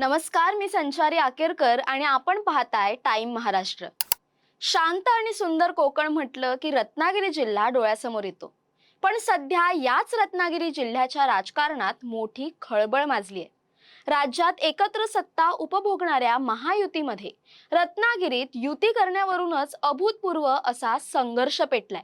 नमस्कार मी संचारी आकेरकर आणि आपण पाहताय टाइम महाराष्ट्र. शांत आणि सुंदर कोकण म्हटलं की रत्नागिरी जिल्हा डोळ्यासमोर येतो. पण सध्या याच रत्नागिरी जिल्ह्याच्या राजकारणात मोठी खळबळ माजली आहे राज्यात एकत्र सत्ता उपभोगणाऱ्या महायुतीमध्ये रत्नागिरीत युती करण्यावरूनच अभूतपूर्व असा संघर्ष पेटलाय.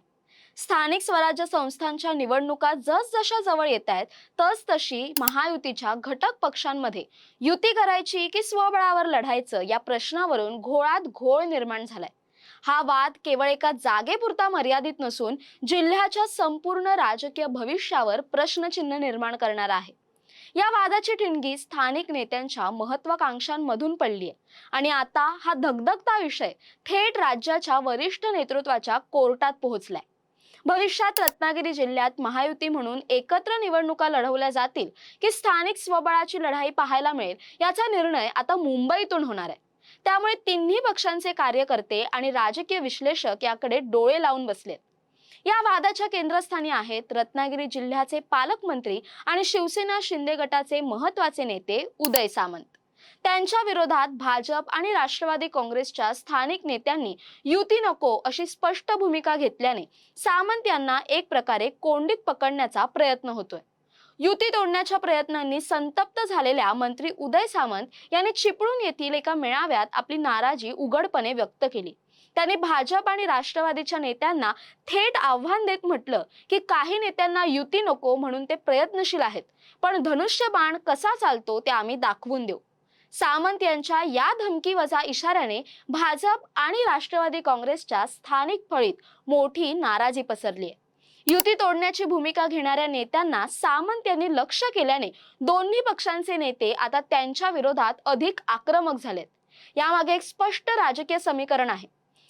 स्थानिक स्वराज्य संस्थांच्या निवडणुका जसजशा जवळ येत आहेत तस तशी महायुतीच्या घटक पक्षांमध्ये युती करायची की स्वबळावर लढायचं या प्रश्नावरून घोळात घोळ निर्माण झालाय. हा वाद केवळ एका जागेपुरता मर्यादित नसून जिल्ह्याच्या संपूर्ण राजकीय भविष्यावर प्रश्नचिन्ह निर्माण करणारा आहे. या वादाची ठिणगी स्थानिक नेत्यांच्या महत्वाकांक्षांमधून पडली आहे आणि आता हा धगधगता विषय थेट राज्याच्या वरिष्ठ नेतृत्वाच्या कोर्टात पोहोचलाय. भविष्यात रत्नागिरी जिल्ह्यात महायुती म्हणून एकत्र निवडणुका लढवल्या जातील की स्थानिक स्वबळाची लढाई पाहायला मिळेल याचा निर्णय आता मुंबईतून होणार आहे. त्यामुळे तिन्ही पक्षांचे कार्यकर्ते आणि राजकीय विश्लेषक याकडे डोळे लावून बसलेत. या वादाच्या केंद्रस्थानी आहेत रत्नागिरी जिल्ह्याचे पालकमंत्री आणि शिवसेना शिंदे गटाचे महत्त्वाचे नेते उदय सामंत. त्यांच्या विरोधात भाजप आणि राष्ट्रवादी काँग्रेसच्या स्थानिक नेत्यांनी युती नको अशी स्पष्ट भूमिका घेतल्याने सामंत यांना एक प्रकारे कोंडीत पकडण्याचा प्रयत्न होतोय. युती तोडण्याच्या प्रयत्नांनी संतप्त झालेल्या मंत्री उदय सामंत यांनी चिपळूण येथील एका मेळाव्यात आपली नाराजी उघडपणे व्यक्त केली. त्यांनी भाजप आणि राष्ट्रवादीच्या नेत्यांना थेट आव्हान देत म्हटलं की काही नेत्यांना युती नको म्हणून ते प्रयत्नशील आहेत. पण धनुष्यबाण कसा चालतो ते आम्ही दाखवून देऊ. सामंत यांच्या या धमकी वजा इशाऱ्याने भाजप आणि राष्ट्रवादी काँग्रेसच्या स्थानिक फळीत मोठी नाराजी पसरली आहे युती तोडण्याची भूमिका घेणाऱ्या नेत्यांना सामंत यांनी लक्ष केल्याने दोन्ही पक्षांचे नेते आता त्यांच्या विरोधात अधिक आक्रमक झालेत. यामागे एक स्पष्ट राजकीय समीकरण आहे.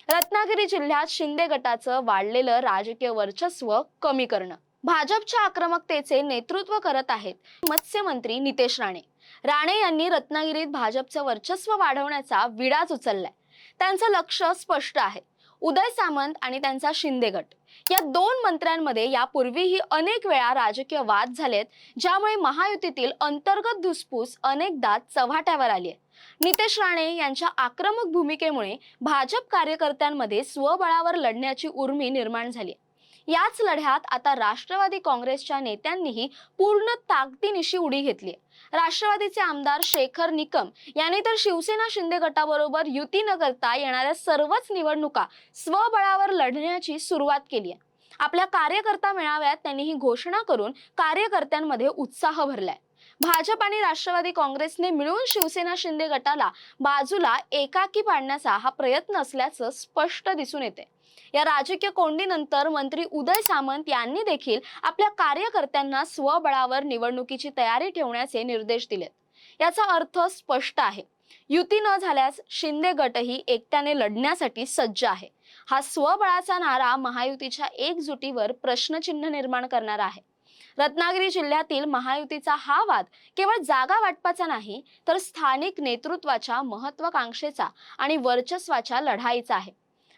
रत्नागिरी जिल्ह्यात शिंदे गटाचं वाढलेलं राजकीय वर्चस्व कमी करणं. भाजपच्या आक्रमकतेचे नेतृत्व करत आहेत मत्स्यमंत्री नितेश राणे. राणे यांनी रत्नागिरीत भाजपचं वर्चस्व वाढवण्याचा विडाच उचललाय. त्यांचं लक्ष स्पष्ट आहे. उदय सामंत आणि त्यांचा शिंदे गट. या दोन मंत्र्यांमध्ये यापूर्वीही अनेक वेळा राजकीय वाद झालेत ज्यामुळे महायुतीतील अंतर्गत धुसफूस अनेकदा चव्हाट्यावर आली आहे. नितेश राणे यांच्या आक्रमक भूमिकेमुळे भाजप कार्यकर्त्यांमध्ये स्वबळावर लढण्याची उर्मी निर्माण झाली आहे. याच लढ्यात आता राष्ट्रवादी काँग्रेसच्या नेत्यांनीही पूर्ण ताकदीनिशी उडी घेतली आहे. राष्ट्रवादीचे आमदार शेखर निकम यांनी तर शिवसेना शिंदे गटाबरोबर युती न करता येणाऱ्या सर्वच निवडणुका स्वबळावर लढण्याची सुरुवात केली आहे आपल्या कार्यकर्ता मेळाव्यात त्यांनी ही घोषणा करून कार्यकर्त्यांमध्ये उत्साह भरलाय भाजप आणि राष्ट्रवादी काँग्रेसने मिळून शिवसेना शिंदे गटाला बाजूला एकाकी पाडण्याचा हा प्रयत्न असल्याचं स्पष्ट दिसून येते. या राजकीय कोंडीनंतर मंत्री उदय सामंत यांनी देखील आपल्या कार्यकर्त्यांना स्वबळावर निवडणुकीची तयारी ठेवण्याचे निर्देश दिलेत. याचा अर्थ स्पष्ट आहे. युती न झाल्यास शिंदे गटही एकट्याने लढण्यासाठी सज्ज आहे. हा स्वबळाचा नारा महायुतीच्या एकजुटीवर प्रश्नचिन्ह निर्माण करणारा आहे. रत्नागिरी जिल्ह्यातील महायुतीचा हा वाद केवळ जागा वाटपाचा नाही तर स्थानिक नेतृत्वाच्या महत्वाकांक्षेचा आणि वर्चस्वाच्या लढाईचा आहे.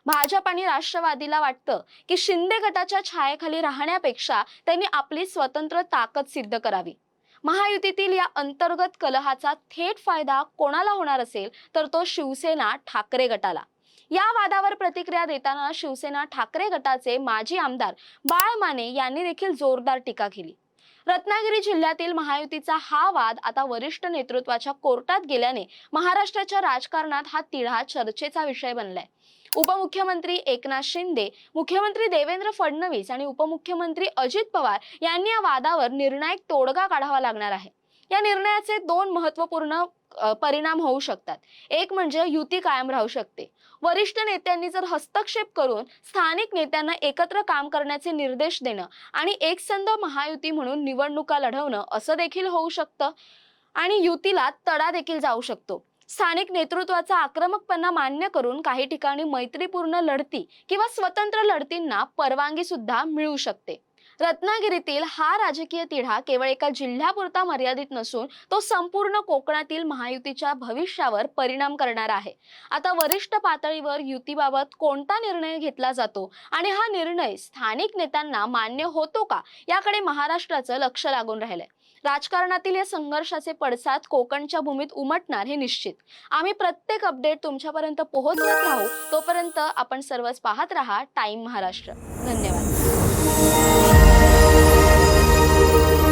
भाजप आणि राष्ट्रवादीला वाटतं की शिंदे गटाच्या छायेखाली राहण्यापेक्षा त्यांनी आपली स्वतंत्र ताकद सिद्ध करावी. महायुतीतील या अंतर्गत कलहाचा थेट फायदा कोणाला होणार असेल तर तो शिवसेना ठाकरे गटाला. या वादावर प्रतिक्रिया देताना शिवसेना ठाकरे गटाचे माजी आमदार बाळ माने यांनी देखील जोरदार टीका केली. रत्नागिरी जिल्ह्यातील महायुतीचा हा वाद आता वरिष्ठ नेतृत्वाच्या कोर्टात गेल्याने महाराष्ट्राच्या राजकारणात हा तिढा चर्चेचा विषय बनलाय. उपमुख्यमंत्री एकनाथ शिंदे मुख्यमंत्री देवेंद्र फडणवीस आणि उपमुख्यमंत्री अजित पवार यांनी या वादावर निर्णायक तोडगा काढावा लागणार आहे. या निर्णयाचे दोन महत्त्वपूर्ण परिणाम होऊ शकतात. एक म्हणजे युती कायम राहू शकते. वरिष्ठ नेत्यांनी जर हस्तक्षेप करून स्थानिक नेत्यांना एकत्र काम करण्याचे निर्देश देणं आणि एकसंध महायुती म्हणून निवडणुका लढवणं असं देखील होऊ शकतं. आणि युतीला तडा देखील जाऊ शकतो. स्थानिक नेतृत्वाचा आक्रमकपणा मान्य करून काही ठिकाणी मैत्रीपूर्ण लढती किंवा स्वतंत्र लढतींना परवानगी सुद्धा मिळू शकते. रत्नागिरीतील हा राजकीय तिढा केवळ एका जिल्ह्यापुरता मर्यादित नसून तो संपूर्ण कोकणातील महायुतीच्या भविष्यावर परिणाम करणार आहे. आता वरिष्ठ पातळीवर युतीबाबत कोणता निर्णय घेतला जातो आणि हा निर्णय स्थानिक नेत्यांना मान्य होतो का याकडे महाराष्ट्राचं लक्ष लागून राहिलंय. राजकारणातील या संघर्षाचे पडसाद कोकणच्या भूमीत उमटणार हे निश्चित. आम्ही प्रत्येक अपडेट तुमच्यापर्यंत पोहोचवत राहू तोपर्यंत आपण सर्वच पाहत राहा. टाइम महाराष्ट्र. धन्यवाद.